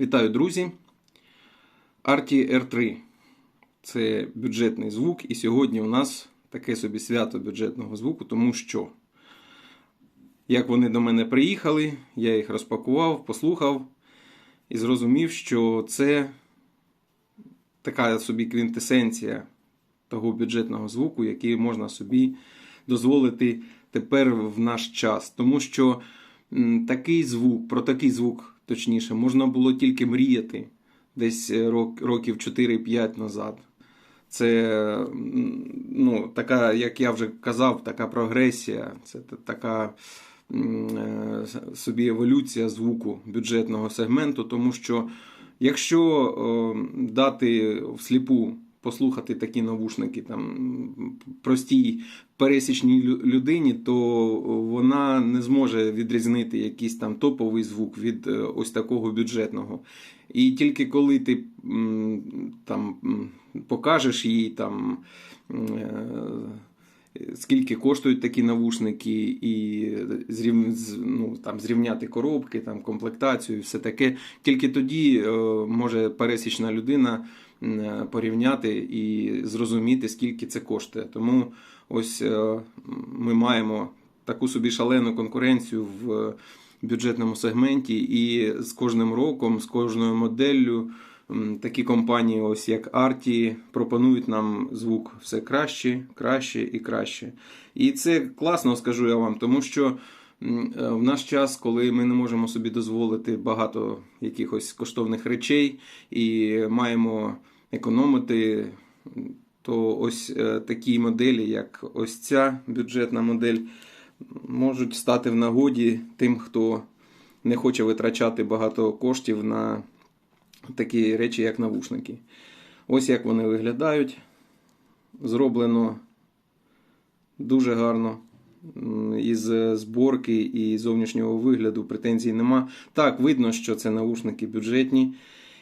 Вітаю, друзі! Arti R3 це бюджетний звук, і сьогодні у нас таке собі свято бюджетного звуку, тому що, як вони до мене приїхали, я їх розпакував, послухав і зрозумів, що це така собі квінтесенція того бюджетного звуку, який можна собі дозволити тепер в наш час. Тому що такий звук, про такий звук, точніше, можна було тільки мріяти десь е, рок- років 4-5 назад. Це ну, така, як я вже казав, така прогресія, це така е, собі еволюція звуку бюджетного сегменту, тому що якщо дати всліпу послухати такі навушники там простій пересічній людині, то вона не зможе відрізнити якийсь там топовий звук від е, ось такого бюджетного. І тільки коли ти там покажеш їй там. е, Скільки коштують такі навушники, і зрів... ну, там, зрівняти коробки, там, комплектацію, все таке. Тільки тоді е, може пересічна людина порівняти і зрозуміти, скільки це коштує. Тому ось е, ми маємо таку собі шалену конкуренцію в бюджетному сегменті, і з кожним роком, з кожною моделлю. Такі компанії, ось як Arti, пропонують нам звук все краще, краще і краще. І це класно, скажу я вам, тому що е, в наш час, коли ми не можемо собі дозволити багато якихось коштовних речей і маємо економити, то ось е, такі моделі, як ось ця бюджетна модель, можуть стати в нагоді тим, хто не хоче витрачати багато коштів на такі речі, як навушники. Ось як вони виглядають. Зроблено дуже гарно. Із зборки і зовнішнього вигляду претензій нема. Так, видно, що це навушники бюджетні,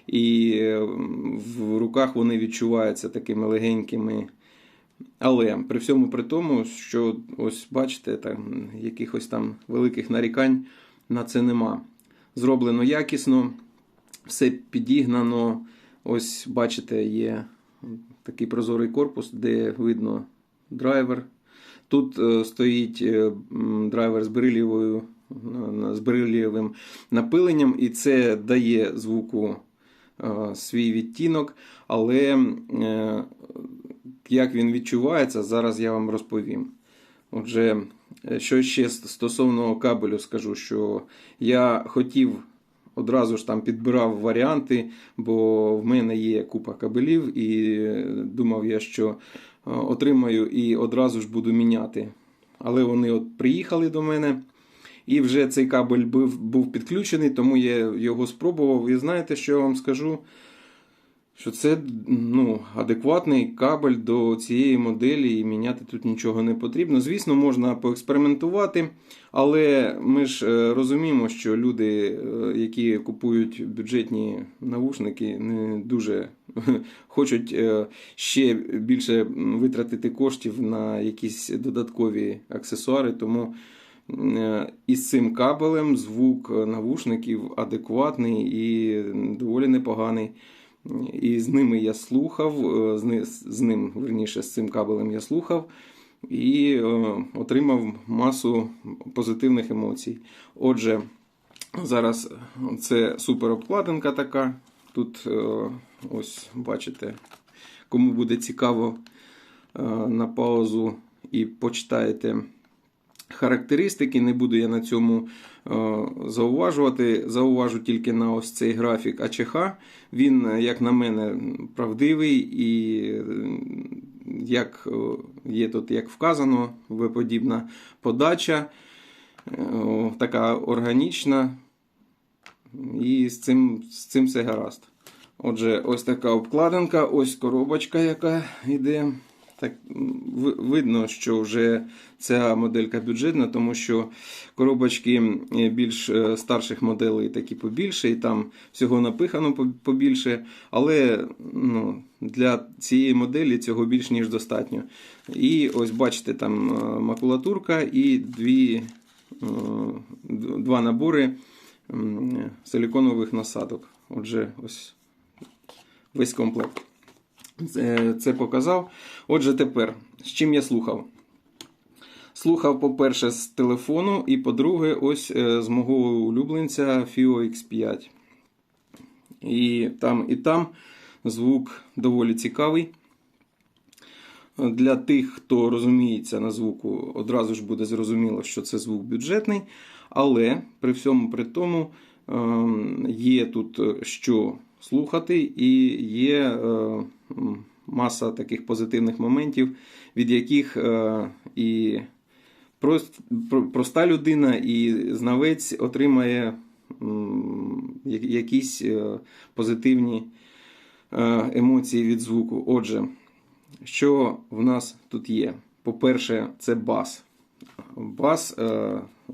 і е, в руках вони відчуваються такими легенькими. Але при всьому при тому, що ось бачите, там якихось там великих нарікань на це нема. Зроблено якісно, все підігнано. Ось бачите, є такий прозорий корпус, де видно драйвер. Тут е, стоїть е, драйвер з берилівою, з берилівим напиленням, і це дає звуку е, свій відтінок. Але як він відчувається, зараз я вам розповім. Отже, що ще стосовно кабелю, скажу, що я хотів одразу ж там підбирав варіанти, бо в мене є купа кабелів, і думав я, що отримаю і одразу ж буду міняти. Але вони от приїхали до мене. І вже цей кабель був, був підключений, тому я його спробував. І знаєте, що я вам скажу? Що це ну, адекватний кабель до цієї моделі, і міняти тут нічого не потрібно. Звісно, можна поекспериментувати, але ми ж е, розуміємо, що люди, е, які купують бюджетні навушники, не дуже хочуть е, ще більше витратити коштів на якісь додаткові аксесуари. Тому е, із цим кабелем звук навушників адекватний і доволі непоганий. І з ними я слухав, е, з ним, верніше, з цим кабелем я слухав і отримав масу позитивних емоцій. Отже, зараз це супер обкладинка така. Тут е, ось бачите, кому буде цікаво е, на паузу і почитаєте характеристики. Не буду я на цьому е, зауважувати. Зауважу тільки на ось цей графік АЧХ. Він, як на мене, правдивий і як є тут, як вказано, виподібна подача, е, така органічна. І з цим, з цим все гаразд. Отже, ось така обкладинка, ось коробочка, яка йде. Так, видно, що вже ця моделька бюджетна, тому що коробочки більш е, старших моделей такі побільше, і там всього напихано побільше. Але ну, для цієї моделі цього більш ніж достатньо. І ось бачите, там е, макулатурка і дві, е, два набори силіконових насадок. Отже, ось весь комплект. Це, це показав. Отже, тепер, з чим я слухав? Слухав, по-перше, з телефону, і по-друге, ось е, з мого улюбленця FIO X5. І там, і там звук доволі цікавий. Для тих, хто розуміється на звуку, одразу ж буде зрозуміло, що це звук бюджетний. Але при всьому при тому ем, є тут е, що слухати, і є е, маса таких позитивних моментів, від яких е, і проста людина, і знавець отримає якісь позитивні емоції від звуку. Отже, що в нас тут є? По-перше, це бас. Бас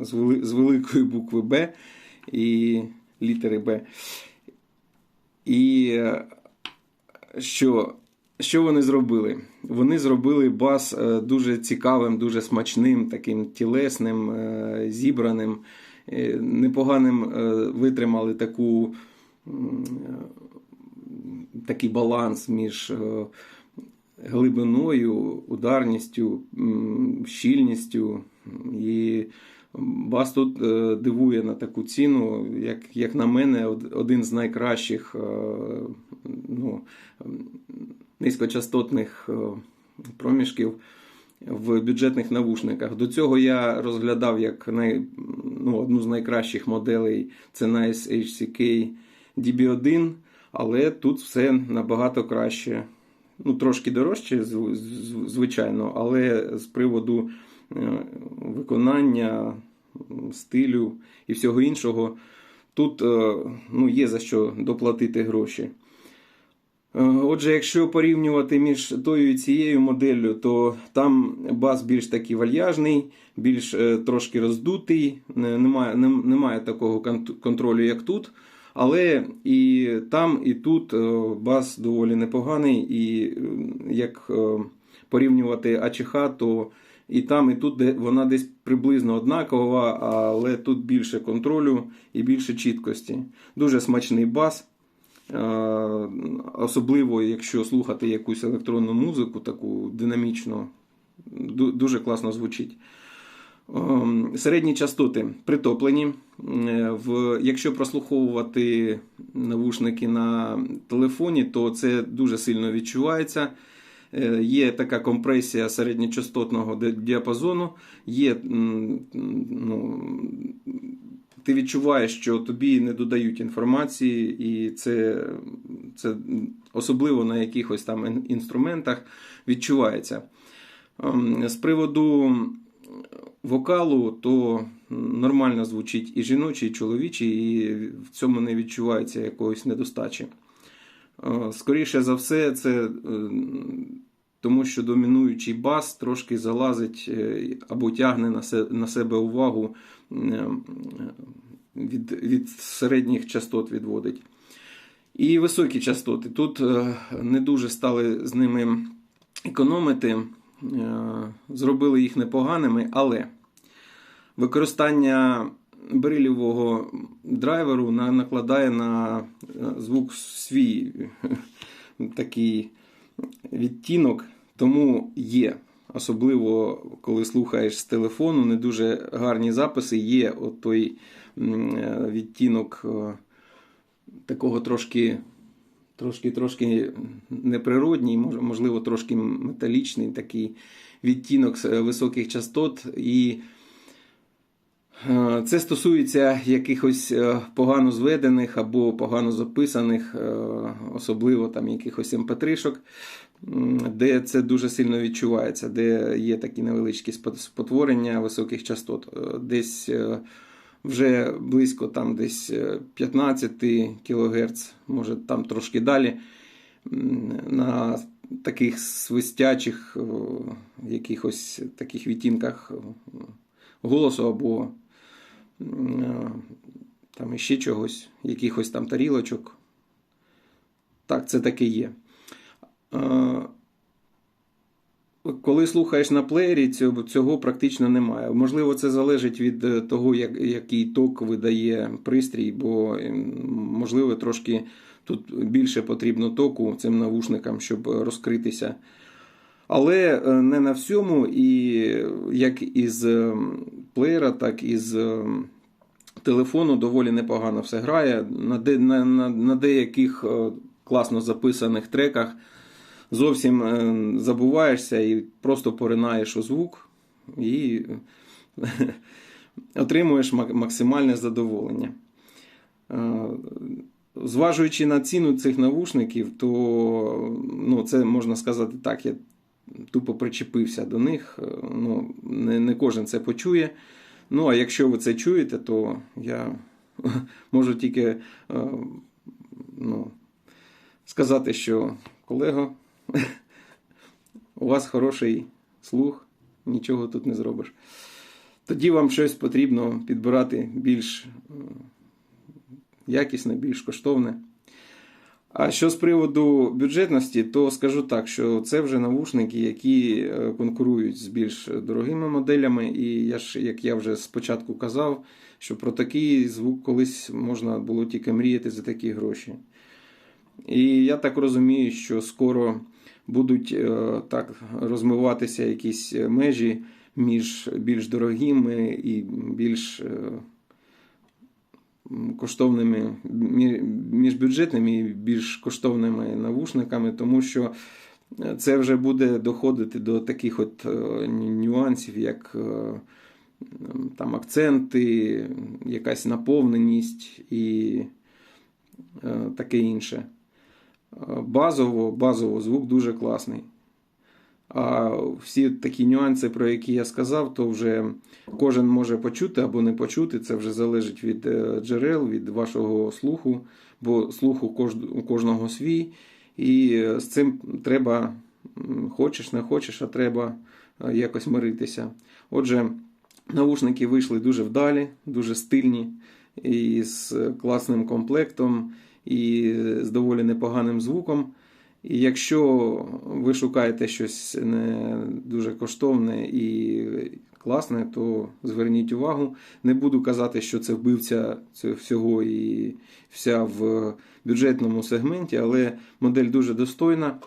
з, вели- з великої букви Б і літери Б. І е, що, що вони зробили? Вони зробили бас е, дуже цікавим, дуже смачним, таким тілесним, е, зібраним, непоганим витримали таку, такий баланс між глибиною, ударністю, щільністю. І бас тут е, дивує на таку ціну, як, як на мене, один з найкращих е, ну, низькочастотних е, проміжків в бюджетних навушниках. До цього я розглядав як най, ну, одну з найкращих моделей це Nice HCK DB1, але тут все набагато краще. Ну, трошки дорожче, зв- зв- звичайно, але з приводу виконання, стилю і всього іншого, тут е, ну, є за що доплатити гроші. Е, Отже, якщо порівнювати між тою і цією моделлю, то там бас більш такий вальяжний, більш е, трошки роздутий, немає, немає такого контролю, як тут. Але і там, і тут е, бас доволі непоганий, і е, як е, порівнювати АЧХ, то і там, і тут вона десь приблизно однакова, але тут більше контролю і більше чіткості. Дуже смачний бас. Особливо, якщо слухати якусь електронну музику, таку динамічну, дуже класно звучить. Середні частоти притоплені. Е, якщо прослуховувати навушники на телефоні, то це дуже сильно відчувається. Е, Є така компресія середньочастотного діапазону. Є, ну, ти відчуваєш, що тобі не додають інформації, і це, це особливо на якихось там інструментах відчувається. Ем, З приводу вокалу, то нормально звучить і жіночий, і чоловічий, і в цьому не відчувається якоїсь недостачі. Е, Скоріше за все, це е, тому, що домінуючий бас трошки залазить е, або тягне на себе увагу від, від середніх частот відводить. І високі частоти. Тут не дуже стали з ними економити, зробили їх непоганими, але використання брилівого драйверу на- накладає на звук свій такий відтінок, тому є. Особливо, коли слухаєш з телефону, не дуже гарні записи, є от той е, відтінок е, такого трошки, трошки, трошки неприродній, можливо, трошки металічний такий відтінок е, високих частот. І це стосується якихось е, погано зведених або погано записаних, е, особливо там якихось mp3-шок, де це дуже сильно відчувається, де є такі невеличкі спотворення високих частот. Е, Десь е, вже близько там десь е, 15 кГц, може там трошки далі. На таких свистячих якихось таких відтінках голосу або е, там іще чогось, якихось там тарілочок. Так, це таке є. Е, коли слухаєш на плеєрі, цього, практично немає. Можливо, це залежить від е, того, як, який ток видає пристрій, бо можливо трошки тут більше потрібно току цим навушникам, щоб розкритися. Але е, не на всьому, і як із е, плеєра, так і з е, телефону доволі непогано все грає. На, де, на, на, на деяких е, класно записаних треках зовсім е, забуваєшся і просто поринаєш у звук і отримуєш максимальне задоволення. Е, Зважуючи на ціну цих навушників, то ну, це можна сказати так, я тупо причепився до них. Е, Ну, не, не кожен це почує. Ну, а якщо ви це чуєте, то я можу тільки е, ну, сказати, що колего, у вас хороший слух, нічого тут не зробиш. Тоді вам щось потрібно підбирати більш якісне, більш коштовне. А що з приводу бюджетності, то скажу так, що це вже навушники, які е, конкурують з більш дорогими моделями. І я ж, як я вже спочатку казав, що про такий звук колись можна було тільки мріяти за такі гроші. І я так розумію, що скоро будуть е, так розмиватися якісь межі між більш дорогими і більш е, коштовними, мі- між бюджетними і більш коштовними навушниками, тому що е, це вже буде доходити до таких от е, нюансів, як е, там акценти, якась наповненість і таке інше. Базово, базово звук дуже класний. А всі такі нюанси, про які я сказав, то вже кожен може почути або не почути. Це вже залежить від е, джерел, від вашого слуху, бо слух у кожного свій. І е, з цим треба, хочеш, не хочеш, а треба е, якось миритися. Отже, навушники вийшли дуже вдалі, дуже стильні, і з класним комплектом, і з доволі непоганим звуком. І якщо ви шукаєте щось не дуже коштовне і класне, то зверніть увагу. Не буду казати, що це вбивця всього і вся в бюджетному сегменті, але модель дуже достойна,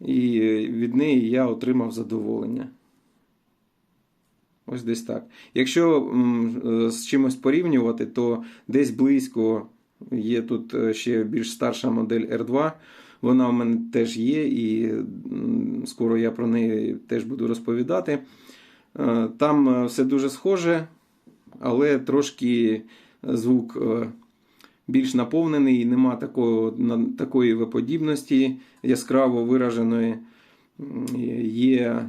і від неї я отримав задоволення. Ось десь так. Якщо з чимось порівнювати, то десь близько є тут е, ще більш старша модель R2. Вона в мене теж є, і скоро я про неї теж буду розповідати. Е, Там е, все дуже схоже, але трошки звук е, більш наповнений, нема такого, такої виподібності яскраво вираженої. Є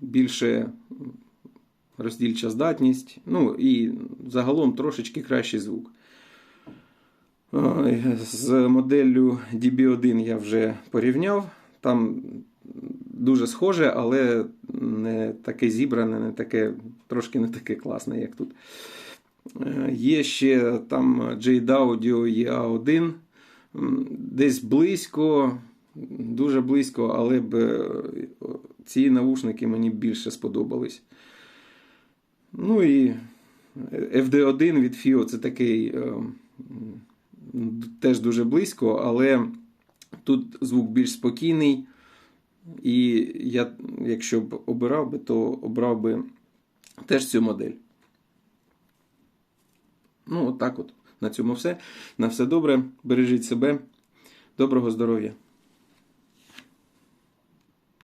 більше роздільча здатність, ну і загалом трошечки кращий звук. З моделлю DB1 я вже порівняв. Там дуже схоже, але не таке зібране, не таке, трошки не таке класне, як тут. Е, Є ще там Jade Audio EA1, десь близько, дуже близько, але б е, ці навушники мені більше сподобались. Ну і FD1 від FIO це такий е, теж дуже близько, але тут звук більш спокійний. І я, якщо б обирав би, то обрав би теж цю модель. Ну, от от. На цьому все. На все добре. Бережіть себе. Доброго здоров'я.